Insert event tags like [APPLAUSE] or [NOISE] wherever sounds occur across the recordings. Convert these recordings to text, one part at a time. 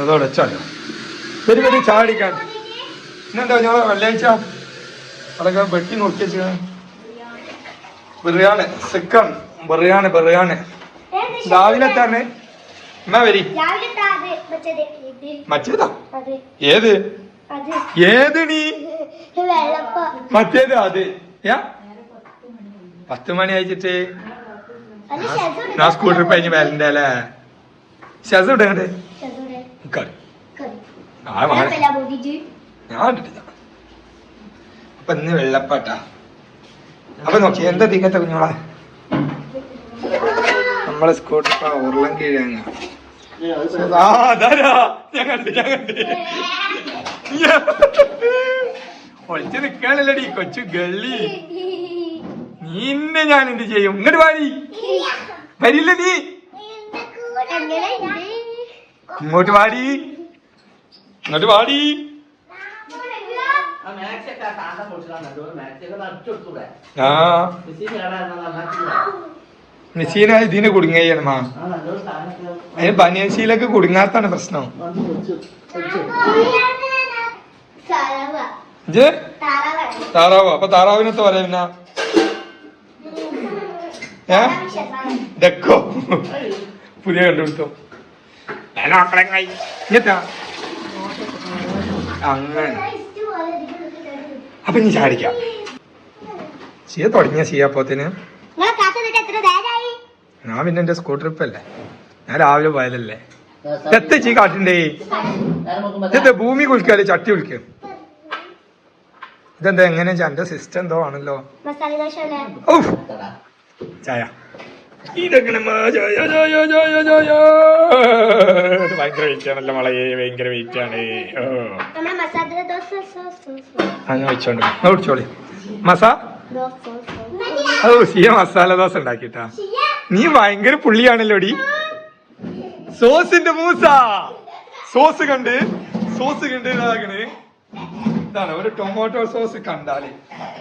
അതോടെ ചാടി. വരി വരി ചാടിക്കാൻ. ഇന്നെന്താ ഞങ്ങളെ വെള്ളിയാഴ്ച? അതൊക്കെ വെട്ടി നോക്കി വെച്ചാ ബിറിയാണി ചിക്കൻ ബിറിയാണി ബിറിയാണി രാവിലെ തന്നെ. എന്നാ വരി? മറ്റേതാ. ഏത്? ഏത് നീ? മറ്റേത് അത്. യാ പത്ത് മണി അയച്ചിട്ട് ഞാൻ സ്കൂൾ ട്രിപ്പ് കഴിഞ്ഞ് കറി. ഞാൻ കണ്ടിട്ടില്ല. അപ്പൊ ഇന്ന് വെള്ളപ്പാട്ടാ. അപ്പൊ നോക്കി എന്താ തീക്കത്തെ കുഞ്ഞോളെ നമ്മളെ സ്കൂട്ടർ ഉരുളം കീഴങ്ങ ആ അതാരാ ഞാൻ കണ്ട് ഞാൻ കണ്ട്. ഒളിച്ച് നിക്കാണല്ലടി കൊച്ചു ഗള്ളി. [LAUGHS] നിന്നെ ഞാൻ എന്ത് ചെയ്യും? ഇങ്ങോട്ട് വാരി വരില്ല നീ? ഇങ്ങോട്ട് വാടി. ഇങ്ങോട്ട് വാടി. ആ മെഷീന ഇതിന് കുടുങ്ങയാണ് മാ. ആ നല്ലൊരു സാധനമൊക്കെ. അതിന് ബനിയൻശീലൊക്കെ കുടുങ്ങാത്താണ് പ്രശ്നം. താറാവ്. അപ്പൊ താറാവിനത്തെ പറയാ പിന്നെ ഏ? ഡെക്കോ പുതിയ കണ്ടുപിടുത്തം. അങ്ങനെ. അപ്പൊ ഇനി ചാടിക്കാം. ചെയ്യാ തുടങ്ങിയ ചെയ്യാപ്പോത്തിന് ഞാൻ പിന്നെ എന്റെ സ്കൂൾ ട്രിപ്പ് അല്ലേ? ഞാൻ രാവിലെ പോയാലല്ലേ ചീ കാട്ടിണ്ടേ? ഇതെന്താ ഭൂമി കുളിക്കാൽ ചട്ടി കുളിക്കും? ഇതെന്താ എങ്ങനെയാ എന്റെ സിസ്റ്റം എന്തോ ആണല്ലോ. ചായ. ഇതെങ്ങനെ ഭയങ്കര വെയിറ്റ് ആണല്ലോ മളയെ ഭയങ്കര വെയിറ്റ് ആണ് അങ്ങനെ വെച്ചോണ്ട് ഓടിച്ചോളി മസാ? ഓ സിയ മസാല ദോശ ഉണ്ടാക്കിട്ടാ നീ ഭയങ്കര പുള്ളിയാണല്ലോടി സോസിന്റെ മൂസ. സോസ് കണ്ട് സോസ് കണ്ട് ഇതാകണ്. ഇതാണ് ഒരു ടൊമാറ്റോ സോസ് കണ്ടാൽ.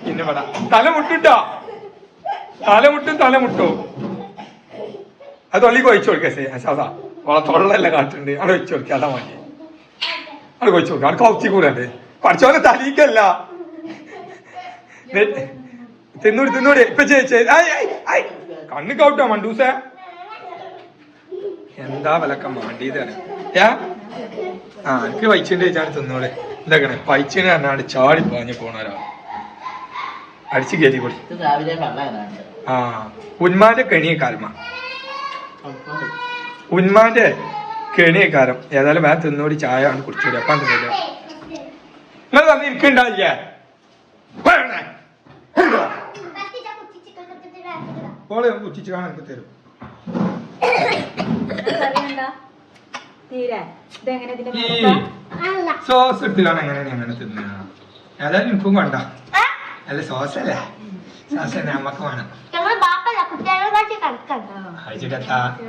പിന്നെ വേട. തലമുട്ടുട്ടാ. തലമുട്ടും തലമുട്ടോ. അത് തൊള്ളിക്ക് ഒഴിച്ചു കൊടുക്കേ സാധാ ഓളെ തൊള്ളല്ല കാട്ടുണ്ട്. അവിടെ വെച്ചു കൊടുക്കുക അതാ മതി അവിടെ ഒഴിച്ചു കൊടുക്കുക അവിടെ കൗത്തി കൂടണ്ട്? പഠിച്ചോനെ തലീക്കല്ല തിന്നൂടി തിന്നൂടി. ഇപ്പൊ ചേച്ചി കണ്ണ് കൗട്ടാ മണ്ടൂസേ. എന്താ വിലക്കം വേണ്ടിയതാണ് ഏ? ആ എനിക്ക് വൈച്ചിന്റെ ചാടി തിന്നോളെ എന്താക്കണേ പൈച്ചിനെ പറഞ്ഞാണ്ട് ചാടി പാഞ്ഞു പോണരാ അടിച്ചു കയറ്റി കൊടുത്തു ആ ഉന്മാന്റെ കെണിയെ കാലമ ഉന്മാന്റെ കെണിയക്കാരം. ഏതായാലും വേറെ തിന്നോടി ചായ ആണ് കുടിച്ചോടി. അപ്പം തിന്നില്ല നിങ്ങൾ തന്നെ ഇരിക്കണ്ടാവില്ലേ? ഓളെ കാണാൻ എനിക്ക് തരും. സോസ് ഇട്ട് കാണാൻ എങ്ങനെ അങ്ങനെ തിന്ന? ഏതായാലും എനിക്കും വേണ്ട. അല്ല സോസ് അല്ലേ? സോസ് നമ്മക്ക് വേണം.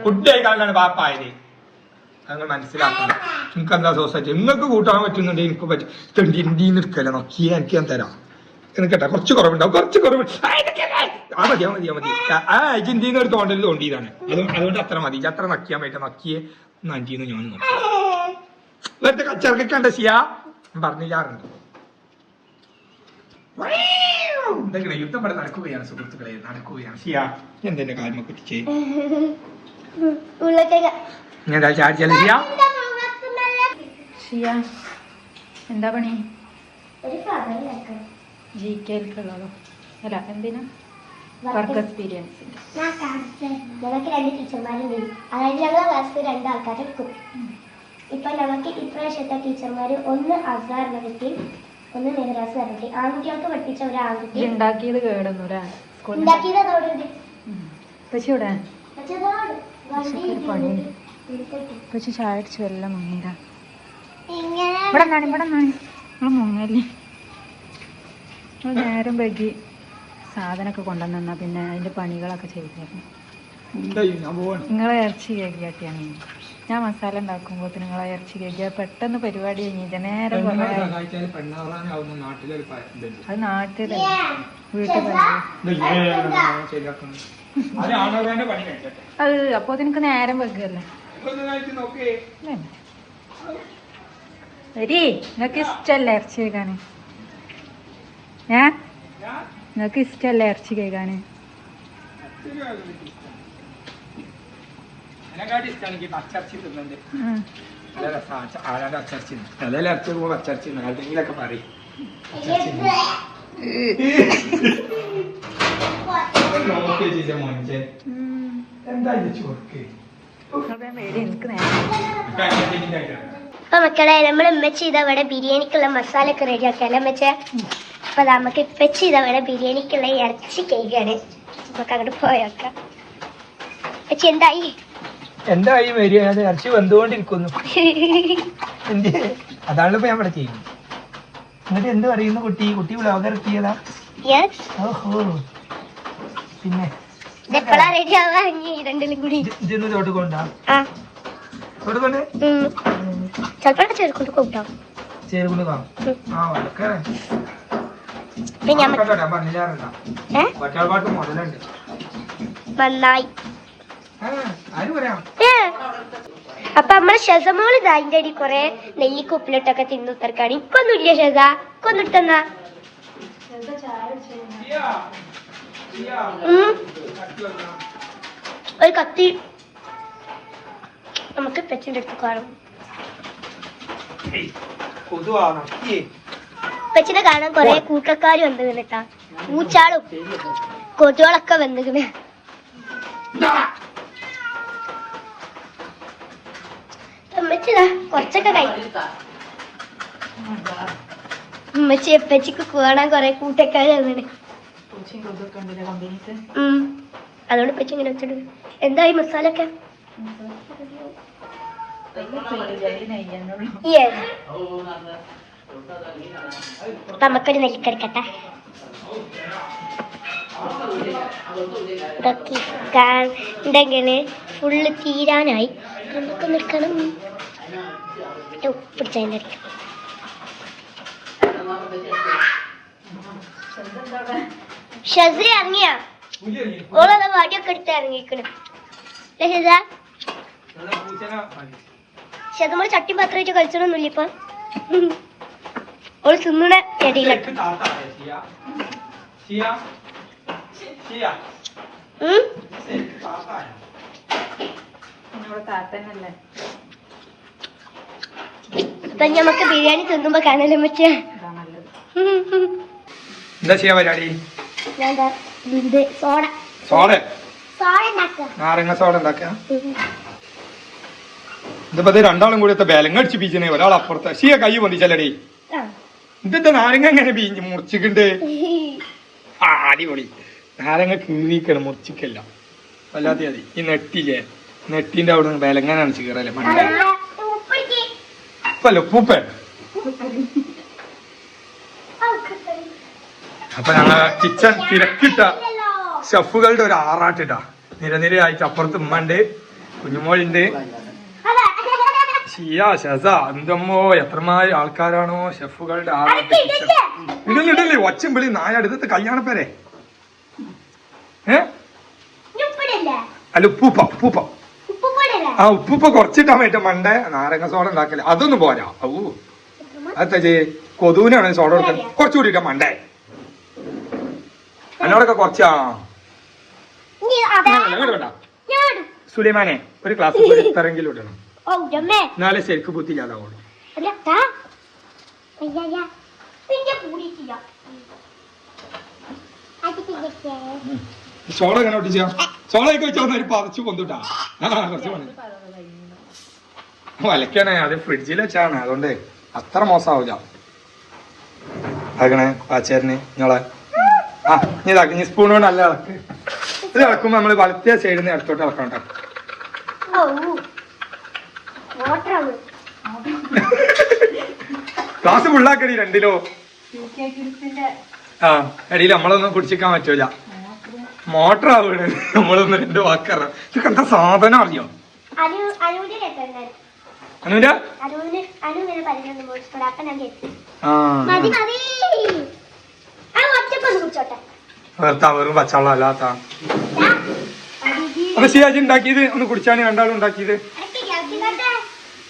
കുട്ടികളെ കണക്കാണ് പാപ്പായത് അങ്ങനെ മനസ്സിലാക്കണം. നിങ്ങൾക്ക് എന്താ സോസൈറ്റി നിങ്ങൾക്ക് കൂട്ടാൻ പറ്റുന്നുണ്ട് എനിക്ക് പറ്റും തെണ്ടി ഇന്ത്യ നിൽക്കല്ലേ നോക്കിയേ എനിക്ക് ഞാൻ തരാം. എനിക്കട്ടെ കുറച്ച് കുറവുണ്ടാവും കുറച്ച് കുറവ്. ആ, മതി ആ മതി ആ മതി ആ, ജിന്തിന്ന് ഒരു തോണ്ടൽ തോണ്ടിയതാണ്. അത് അതുകൊണ്ട് അത്ര മതി. അത്ര നക്കിയാൻ പറ്റും നക്കിയെ നഞ്ചിന്ന് ഞാൻ നോക്കി. വെറുതെ കച്ചറക്കണ്ട കണ്ട സിയാ. പറഞ്ഞില്ലാറുണ്ട് എന്തെങ്കിലും യുദ്ധം ഇവിടെ നടക്കുകയാണ് സുഹൃത്തുക്കളെ നടക്കുകയാണ്. സിയാ എന്തെന്റെ കാര്യം കുറ്റിച്ചേ ഞാൻ ചാടിച്ചാലും സിയാ? ഷിയ എന്താ പണി? ഒരു കെ ജി കെയിൽക്കുള്ളതോ അല്ല എന്തിനാ? വർക്ക്. എക്സ്പീരിയൻസ് ഞങ്ങൾക്ക് രണ്ട് ടീച്ചർമാരുണ്ട് അതായത് ഞങ്ങളെ ക്ലാസ്സിൽ രണ്ട് ആൾക്കാരെ എടുക്കും. ഇപ്പൊ നമുക്ക് ഇപ്രാവശ്യത്തെ ടീച്ചർമാർ ഒന്ന് കുട്ടി ഒന്ന് മെഹ്റാസ് പറഞ്ഞിട്ട്. കുട്ടി ആൺകുട്ടികൾക്ക് പഠിപ്പിച്ച ഒരു ആൺകുട്ടി ഉണ്ടാക്കിയത് കേടുന്നു ഉണ്ടാക്കിയത് പക്ഷെ ഇവിടെ പക്ഷെ ചായ അടിച്ച് വല്ല ഇവിടെ ഇവിടെ മുങ്ങല്ലേ? നേരം വൈകി സാധനമൊക്കെ കൊണ്ടുവന്നാ പിന്നെ അതിന്റെ പണികളൊക്കെ ചെയ്തിരുന്നു നിങ്ങളെ ഇറച്ചി കേക്കിയാട്ടിയാണ് ഞാൻ മസാല ഉണ്ടാക്കുമ്പോൾ നിങ്ങളെ ഇറച്ചി കഴിക്കുക. പെട്ടെന്ന് പരിപാടി കഴിഞ്ഞിട്ട് നേരെ. അത് നാട്ടിലല്ല വീട്ടിൽ. അത് അപ്പൊ നിനക്ക് നേരം വെക്കല്ലേ നോക്കേ വരി നിങ്ങൾക്ക് ഇഷ്ടല്ലേ ഇറച്ചി കഴിക്കാൻ ഏ? നിങ്ങൾക്ക് ഇഷ്ടല്ലേ ഇറച്ചി കഴിക്കാൻ അതിനെക്കാട്ടി ഇഷ്ടമാണ് എനിക്ക് പച്ചറച്ചി തിന്നുണ്ട് നല്ല രസമാണ് ആരാണ്ട് അച്ചറച്ചി നല്ല ഇറച്ചി പോകുമ്പോൾ പച്ചറച്ചി ആരുടെങ്കിലൊക്കെ പറയും. അപ്പൊ മക്കളെ നമ്മൾ ഉമ്മച്ചി ഇതാ ഇവിടെ ബിരിയാണിക്കുള്ള മസാല ഒക്കെ റെഡി ആക്കിയാലേ ഉമ്മച്ചേ? അപ്പൊ നമുക്ക് ഇപ്പച്ചി ഇതാ ഇവിടെ ബിരിയാണിക്കുള്ള ഇറച്ചി കേക്കാണ് നമുക്ക് അങ്ങോട്ട് പോയേക്കാം പക്ഷെ എന്തായി? എന്തായി വരിക അത് ഇറച്ചി വന്നുകൊണ്ടിരിക്കുന്നു [LAUGHS] എന്തേ? അതാണ് ഇപ്പൊ ഞാൻ ഇവിടെ ചെയ്യുന്നത്. എന്നിട്ട് എന്ത് പറയുന്നു കുട്ടി? കുട്ടി വ്ലോഗർ എത്തിയതാ. ഓഹോ. പിന്നെ നന്നായി. അപ്പൊ നമ്മളെ ഷെസമോൾ ഇതാ അതിന്റെ അടി കൊറേ നെല്ലിക്കുപ്പിലിട്ടൊക്കെ തിന്നു തർക്കാണ് ഇക്കൊന്നുമില്ല ഷെസ ഉം. ഒരു കത്തി. നമുക്ക് പെച്ചിന്റെ അടുത്ത് കാണും. പെച്ചിനെ കാണാൻ കൊറേ കൂട്ടക്കാര് വന്നിട്ടാ പൂച്ചാളും കൊതുകളൊക്കെ വന്നിക്കണ് കൊറച്ചൊക്കെ കഴിക്കും ഉമ്മച്ചി എപ്പച്ചിക്ക് കാണാൻ കൊറേ കൂട്ടൊക്കെ ഉം. അതുകൊണ്ട് ഇപ്പച്ചി ഇങ്ങനെ വെച്ചിട്ട് എന്തായി മസാല ഒക്കെ നമുക്കൊരു നെല്ലിക്കെടുക്കട്ടെ. ഇതൊക്കെ ഉണ്ടെങ്കിൽ ഫുള്ള് തീരാനായി. നമുക്ക് നിൽക്കണം ഉപ്പിടിച്ചതിന്റെ അടുത്ത് ഷസി ഇറങ്ങിയ? ഓളത് വടിയൊക്കെ എടുത്ത് ഇറങ്ങിക്കണ് ഷസ പക്ഷെ നമ്മൾ ചട്ടി പാത്രമായിട്ട് കളിച്ചൊന്നുമില്ല ഇപ്പൊ. ഓൾ തിന്നണ ഇടയിലട്ട് ഇപ്പൊ നമുക്ക് ബിരിയാണി തിന്നുമ്പോ കാണാനും പറ്റിയ അതാ എന്താ ചെയ്യാ പരിപാടി? സോഡ. സോഡ? നാരങ്ങ സോഡ ഉണ്ടാക്കുക ഇതിപ്പോ ഇത് രണ്ടാളും കൂടി ബലങ്ങ അടിച്ച് പീച്ചണേ ഒരാൾ അപ്പുറത്ത്. ശിയ കൈ പൊന്തിച്ചല്ലടി. ഇതിന്റെ നാരങ്ങ എങ്ങനെ പീഞ്ഞ്? മുറിച്ചിട്ടുണ്ട് ആ [LAUGHS] അടിപൊളി. നാരങ്ങ കീറിക്കണം മുറിച്ചിക്കല്ല. വല്ലാത്ത മതി ഈ നെട്ടില്ലേ നെട്ടിന്റെ അവിടെ നിന്ന് ബലങ്ങനെ ചീറല്ലേ മണ്ട. ഔ, കിട്ടടി. അപ്പൊ ഞങ്ങൾ കിച്ചൺ തിരക്കിട്ട. ഷെഫുകളുടെ ഒരു ആറാട്ടിട്ടാ നിരനിരയായിട്ട് അപ്പുറത്ത് ഉമ്മണ്ട് കുഞ്ഞുമോളുണ്ട്. ഷിയ ഷസ എന്തമ്മോ എത്രമായ ആൾക്കാരാണോ ഷെഫുകളുടെ ആറാട്ട് ഇടില്ലേ? ഒച്ചും വിളി നായ എടുത്ത് കല്യാണപ്പേരെ ഏ അല്ല പൂപ്പ പൊടിയല്ലേ? ആ ഉപ്പുപ്പ് കുറച്ചിട്ടാ മറ്റേ മണ്ട നാരങ്ങ സോഡ ഉണ്ടാക്കൽ. അതൊന്നും പോരാ. ഔ. അതെ ചെയ്യ്? കൊതുവിനാണ് സോഡ കുറച്ചു കുറച്ചുകൂടി ഇട്ടാ മണ്ടേ. എന്നോടൊക്കെ കുറച്ചാ. സുലൈമാനെ ഒരു ക്ലാസ് ഇത്തരെങ്കിലും ഇടണം. എന്നാലേ ശരിക്ക് ബുദ്ധിയില്ലാതാവുള്ളൂ. പിന്നെ സോഡ എങ്ങനെ ഒട്ടിച്ച സോഡ ഒക്കെ വെച്ചാൽ ഒരു പതച്ചു പൊന്തുട്ടാ. ആ കുറച്ച് പണി വലക്കണേ അത് ഫ്രിഡ്ജിൽ വെച്ചാണ്. അതുകൊണ്ട് അത്ര മോശമാവില്ല ആക്കണേ പാച്ചേരന് ഞങ്ങളെ ആ നീ ഇതാക്കി നീ സ്പൂൺ കൊണ്ട് നല്ല ഇളക്ക്. ഇത് ഇളക്കുമ്പോ നമ്മൾ വലത്തെ സൈഡിൽ നിന്ന് ഇടത്തോട്ട് ഇളക്കണം കേട്ടോ. ഗ്ലാസ് ഫുള്ളാക്കടി രണ്ടിലോ. ആ അടിയിൽ നമ്മളൊന്നും കുടിച്ചിക്കാൻ പറ്റൂല. മോട്ടർ ആവുകയാണ് നമ്മളൊന്ന് രണ്ട് വാക്കറ ഇത് എന്താ സാധനം അറിയോ? അനു അനുവിന്റെ വെറുത്ത വെറും പച്ചവെള്ളം അല്ലാത്ത. അപ്പൊ ശരിയാജി ഉണ്ടാക്കിയത് ഒന്ന് കുടിച്ചാണ് രണ്ടാളും ഉണ്ടാക്കിയത്.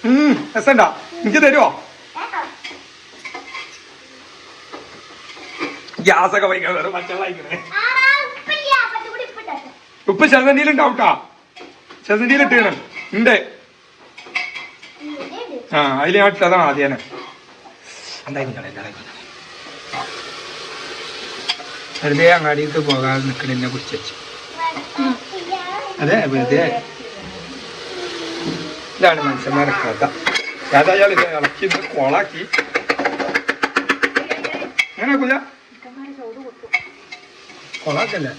ഉം രസണ്ടാ. എനിക്ക് തരുമോ കേട്ടോ? ഗ്യാസൊക്കെ ഭയങ്കര വേറെ പച്ചവെള്ളായിക്കണേ ആടാ, ഉപ്പില്ല. കുറച്ചും കൂടി ഉപ്പിട്ടേക്ക്. ഉപ്പ് ചെറുതണ്ടിയിൽ ഉണ്ടാവട്ടാ. ചെറുതണ്ടിയിൽ ഇട്ടേണ് ഉണ്ട്. ആ അതിൽ ഞാൻ ഇട്ടതാണ് ആദ്യം. വെറുതെ അങ്ങാടിയിട്ട് പോകാതെ നിൽക്കണെന്നെ കുറിച്ച്. അതെ വെറുതെ. ഇതാണ് മനുഷ്യന്മാരെ കഥ. കഥ ഇളക്കി കൊളാക്കി. അങ്ങനെ കുല കൊളാക്കല്ലേ?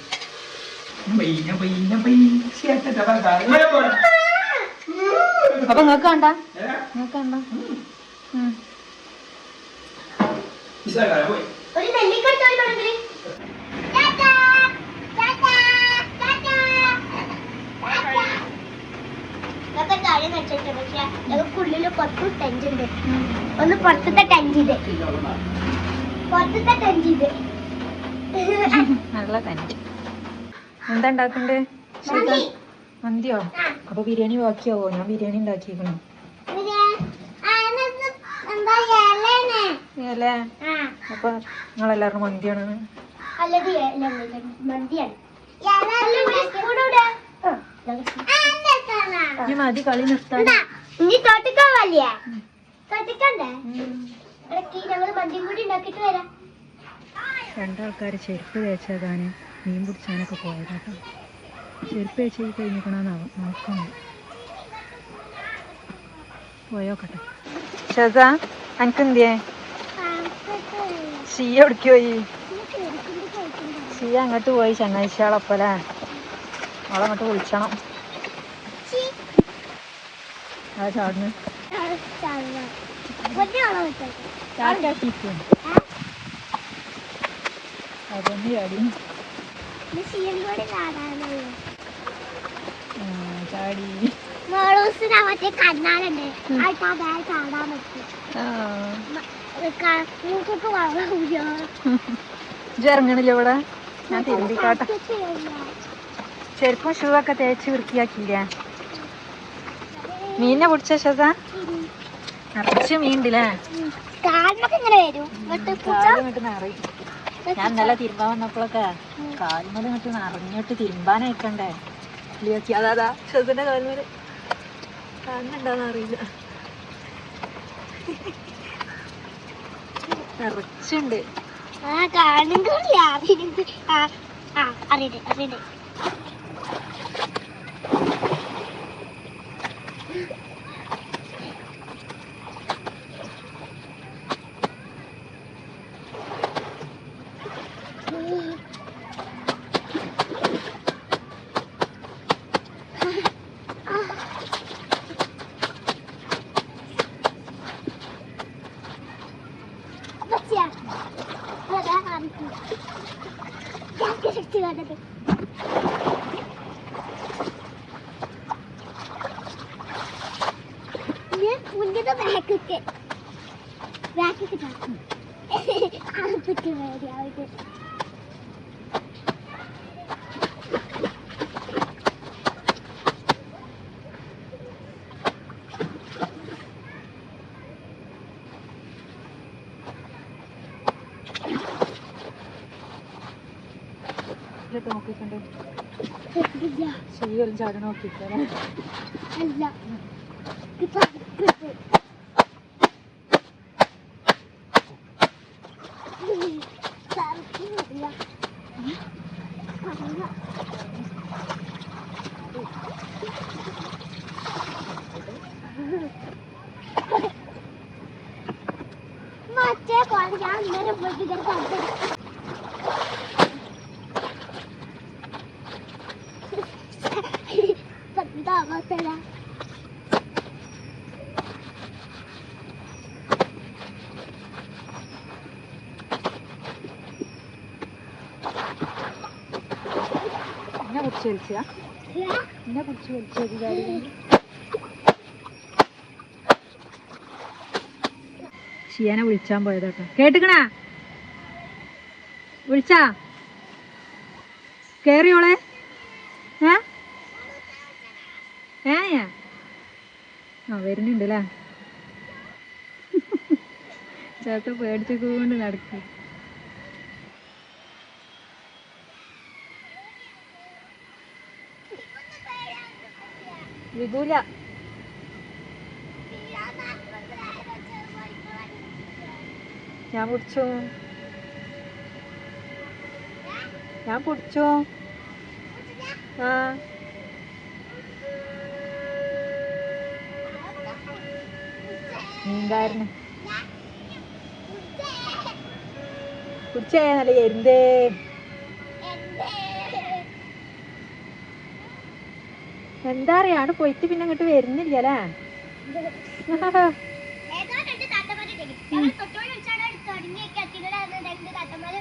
അപ്പൊ നിങ്ങക്ക് കണ്ട നിങ്ങക്ക് കണ്ട ഞങ്ങൾക്കുള്ളിൽ കുറച്ച് ടെന്റ് ഉണ്ട് ഒന്ന് പുറത്തത്തെ ടെന്റ് ഇത് പുറത്തത്തെ ടെന്റ് ഇത് [LAUGHS] നല്ല തന്നെ എന്താ ഉണ്ടാക്കണ്ടേ? മന്തിയോ? അപ്പൊ ബിരിയാണി ബാക്കിയാവോ? ഞാൻ ബിരിയാണി ഉണ്ടാക്കിയേക്കണു. അപ്പൊ നിങ്ങളെല്ലാരും മന്തിയാണ്? ഈ മതി കളി നിർത്താൻ. രണ്ടാൾക്കാര് ചെരുപ്പ് തേച്ചതാണ്. മീൻ പിടിച്ചാനൊക്കെ പോയത് കേട്ടോ. ചെരുപ്പ് തേച്ച് കഴിഞ്ഞിരിക്കണമെന്നാവും നോക്കാം പോയോക്കട്ടെ ഷസ അനക്കെന്തിയേ ഷീയ എവിടേക്ക് പോയി അങ്ങോട്ട് പോയി ചങ്ങാഴ്ചകളപ്പല്ലേ അവളങ്ങോട്ട് വിളിച്ചണം. ആ ചാടുന്നു. അതൊന്നും ആ, ചാടി. മറ്റേ കണ്ണാലുണ്ട്. ചാടാൻ പറ്റും. ഇറങ്ങണില്ല ഇവിടെ? ഞാൻ തിരുമ്പിക്കാട്ടെ. ചെരുപ്പും ഷൂ ഒക്കെ തേച്ച് വൃത്തിയാക്കില്ല മീനിനെ പിടിച്ച ശത നിറച്ച് മീണ്ടില്ലേ ഇങ്ങനെ വരും. നിറയും. ഞാൻ ഇന്നലെ തിരുമ്പാൻ വന്നപ്പോഴൊക്കെ കാൽമുല ഇങ്ങോട്ട് നിറഞ്ഞിട്ട് തിരുമ്പാൻ അയക്കണ്ടേ ക്ലിയാക്കി അതാ ശതന്റെ കാൽമൽ കാണുന്നുണ്ടോന്ന് അറിയില്ല. നിറച്ചുണ്ട്. കാണുന്നില്ല അറിയുന്നത് ആ ആ അറിയണ്ടേ അറിയണ്ടേ പറ്റിയ അതാ കാണിക്കുന്നു ഞാൻ ശക്തി കണ്ടത് ഞാൻ മുന്നിട്ട് ബാക്കൊക്കെ അകത്തൊക്കെ വേണ്ടി ഇതൊക്കെ നോക്കിക്കണ്ടേ ശരിയല്ല ചാടി നോക്കിക്കല്ലേ അല്ല ഇത് പതുക്കെ. തറക്കില്ല. അല്ല. മറ്റേ കോള ഞാൻ ഇന്നലെ പോയിട്ട് ഇതൊക്കെ കണ്ടു എന്താ അവസ്ഥ എന്നെ പിടിച്ച് വലിച്ചാ എന്നെ പിടിച്ച് വലിച്ചത് ചാടി ഷിയാനെ വിളിച്ചാൻ പോയതാട്ടോ കേട്ടുക്കണാ? വിളിച്ചാ? കേറിയോളെ? ആ വരുന്നുണ്ട് അല്ലേ ചേർത്ത് പേടിച്ച് കൊണ്ട് നടക്കും. വിപുല. ഞാൻ പിടിച്ചു ഞാൻ പിടിച്ചു ആ. നീന്തായിരുന്നു പിടിച്ചേ നല്ല എന്തേ എന്താ അറിയാ? അവിടെ പോയിട്ട് പിന്നെ അങ്ങോട്ട് വരുന്നില്ല അല്ലേ ഏതോ രണ്ട് താത്തമാര് ഉണ്ടെങ്കിൽ. ഞങ്ങൾ തൊട്ടോട് വിളിച്ചാണ് തുടങ്ങിയൊക്കെ അച്ഛനോട് പറഞ്ഞത് രണ്ട്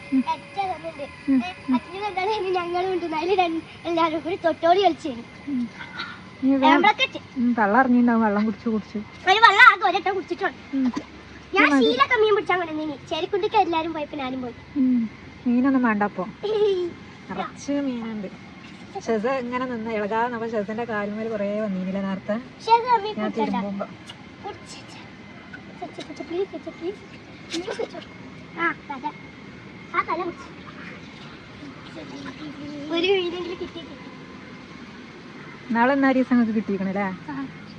താത്തമാര് ഒറ്റ വന്നിട്ടുണ്ട്. ഏ, അച്ഛനും കണ്ടാലും ഞങ്ങളും ഉണ്ട്. അതിൽ എല്ലാവരും കൂടി തൊട്ടോടി കളിച്ചു നമ്മളൊക്കെ വെള്ളം ഇറങ്ങിണ്ടാവും വെള്ളം കുടിച്ചു കുടിച്ചു. ഒരു വെള്ളം ആകെ ഒരട്ടം കുടിച്ചിട്ടുണ്ട്. ഞാൻ പിടിച്ചാൽ നീ ചെരിക്കുണ്ടിക്ക് എല്ലാരും പോയപ്പോ ഞാനും പോയി. മീനൊന്നും വേണ്ട അപ്പൊ. [LAUGHS] നിറച്ച് മീനുണ്ട്. ഷെസ ഇങ്ങനെ നിന്ന് ഇളകാതെ ഷെസിന്റെ കാലുമേൽ കുറേ വന്നീനില്ല നേരത്തെ? ഞാൻ തിരുമ്പുമ്പോ. ആ തല ആ തല കുടിച്ചു ഒരു വീടെങ്കിലും കിട്ടിയിട്ട് നാളെ എന്നാ ഒരു ദിവസം കിട്ടിയിരിക്കണല്ലേ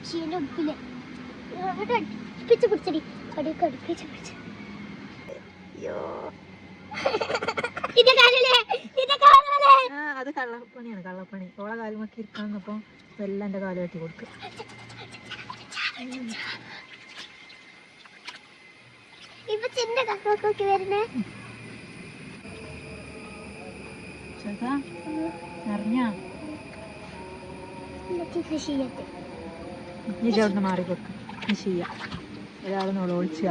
ക്ഷീണം ഉപ്പിൽ. അങ്ങോട്ട് അടുപ്പിച്ച് പിടിച്ചടി. കടുക്ക് അടുപ്പിച്ച് പിടിച്ച്. അത് കള്ളപ്പണിയാണ് കള്ളപ്പണി. ഓളെ കാലുമൊക്കെ ഇരിക്കാന്നപ്പോ എല്ലാം എന്റെ കാൽ കെട്ടി കൊടുക്കും. ഇപ്പൊ ചിന്ന കക്കൊക്കെ വരുന്നേ? ഷെസ അറിഞ്ഞാ? ഈ ചേട്ടന് മാറി നീ ചെയ്യാം. ഒരാൾ നോളൊളിച്ച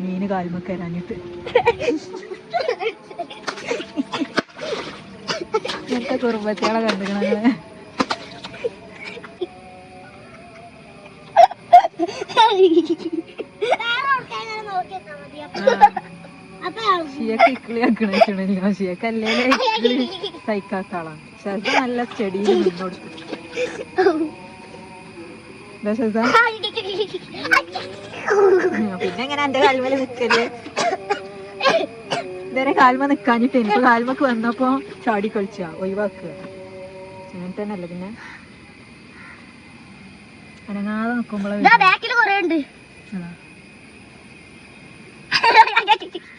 മീന് കാലുമൊക്കെ വരാഞ്ഞിട്ട്. [LAUGHS] ഇങ്ങനത്തെ കുറുമ്പത്തികളെ കണ്ടുക്കണത് ഷിയൊക്കെ ഇക്കിളി ആക്കണില്ല ഷിയൊക്കെ അല്ലേ ഇക്കിളി സഹിക്കാത്ത ആളാണ്. ഷെസ നല്ല സ്റ്റഡിയിൽ നിന്നോട് പിന്നെ എങ്ങനെ എന്റെ കാൽമേൽ നിക്കൽ? ഇതുവരെ കാൽമ നിക്കാഞ്ഞിട്ട് എനിക്ക് കാൽമക്ക് വന്നപ്പോ ചാടി കളിച്ച ഒഴിവാക്കുക അങ്ങനെ തന്നെയല്ല പിന്നെ? അനങ്ങാതെ നിക്കുമ്പോഴേ ബാക്കിൽ കൊറേ ഉണ്ട്. [LAUGHS]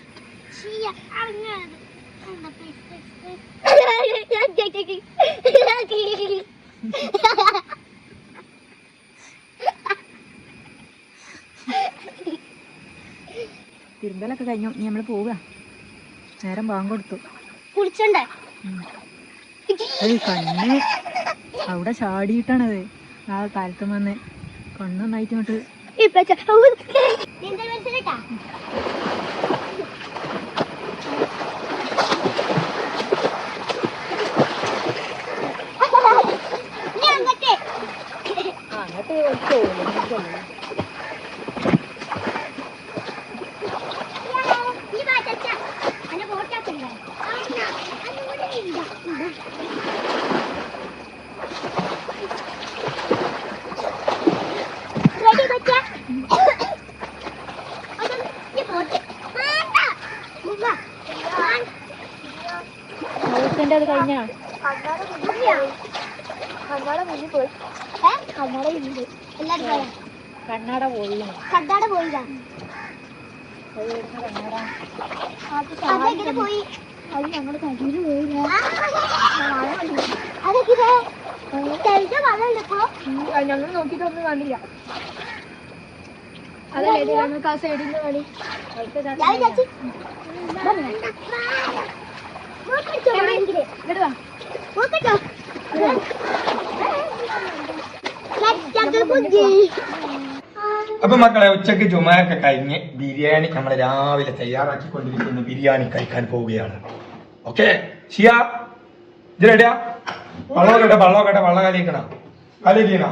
തിരുമ്പലൊക്കെ കഴിഞ്ഞു. ഇനി നമ്മൾ പോവുക. നേരം പാങ് കൊടുത്തു. കുളിച്ചണ്ടേ? കണ്ണ് അവിടെ ചാടിയിട്ടാണത് ആ കാലത്ത് വന്ന് കണ്ണൊന്നായിട്ട് ഇങ്ങോട്ട് ഇപ്പൊ നീന്തൽ മത്സരട്ടാ നീ അങ്ങോട്ടേ അങ്ങോട്ട് പോകുന്നു നീ മാറ്റാ അന്നെ വോട്ടാക്കണ്ടേ റെഡി പറ്റാ നീ പോട്ടെ വേണ്ട മുമ്പ ഹൗസിന്റെ അത് കഴിഞ്ഞാ കണ്ണാട മുന്നിൽ പോയി ഏ കണ്ണാട മുന്നിൽ എല്ലാരും പോയാ? കണ്ണാട പോയി. കണ്ണട പോയില്ല അതെങ്ങനെ പോയി? അത് കണ്ണൂര് പോയില്ല. അതെങ്ങനെ? തെളിച്ച മഴയല്ല ഇപ്പൊ? ഞങ്ങൾ നോക്കിയിട്ടൊന്നും കണ്ടില്ല അതല്ലേ ഞങ്ങൾക്ക് ആ സൈഡിൽ നിന്ന് കളി ഇങ്ങോട്ട് ചേച്ചി അപ്പൊ മക്കളെ ഉച്ചയ്ക്ക് ചുമയൊക്കെ കഴിഞ്ഞ് ബിരിയാണി നമ്മൾ രാവിലെ തയ്യാറാക്കി കൊണ്ടിരിക്കുന്നു. ബിരിയാണി കഴിക്കാൻ പോവുകയാണ്. ഓക്കെ ഷിയ ഇത് റെഡിയാ വെള്ളം കേട്ടെ വെള്ളം കേട്ടെ വെള്ളം കലിക്കണ കലിക്കണ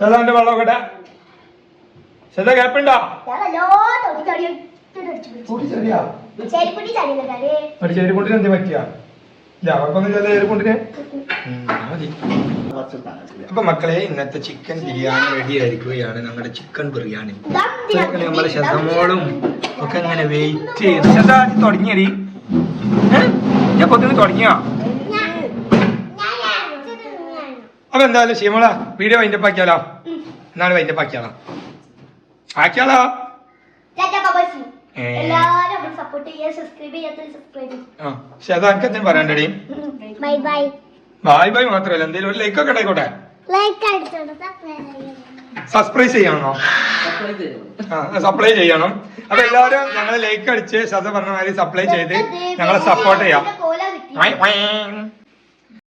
സദാന്റെ വെള്ളം കേട്ടെ സദാ കേപ്പുണ്ടാ ഒരു ചെരുക്കുട്ടിന് എന്ത് പറ്റിയ? അപ്പൊ മക്കളെ ഇന്നത്തെ ചിക്കൻ ബിരിയാണി റെഡി ആയിരിക്കുകയാണ്. നമ്മുടെ ചിക്കൻ ബിരിയാണി. നമ്മുടെ നമ്മളെ ശതമോളും ഒക്കെ ഇങ്ങനെ വെയിറ്റ് ചെയ്ത്. ശത തുടങ്ങിയടി. ഞാൻ കൊത്തുനിന്ന് തുടങ്ങിയോ? അപ്പൊ എന്തായാലും ശീമള വീഡിയോ വൈൻഡപ്പ് ആക്കിയാലോ? എന്നാണ് വൈൻഡപ്പ് ആക്കിയാലോ? ആക്കിയാലോ? എല്ലാരും സപ്പോർട്ട് ചെയ്യുക സബ്സ്ക്രൈബ് ചെയ്യാത്ത സബ്സ്ക്രൈബ് ആ ശത എനിക്ക് എന്തെങ്കിലും പറയണ്ടടി ബൈ ബൈ ബായ് മാത്രമല്ല എന്തെങ്കിലും ഒരു ലൈക്ക് ഒക്കെ ഉണ്ടായിക്കോട്ടെ? ലൈക്ക് സബ്സ്ക്രൈബ് ചെയ്യണോ? സപ്ലൈ ചെയ്യണം. അപ്പൊ എല്ലാവരും ഞങ്ങളെ ലൈക്ക് അടിച്ച് ശത പറഞ്ഞ മാതിരി സപ്ലൈ ചെയ്ത് ഞങ്ങളെ സപ്പോർട്ട് ചെയ്യാം.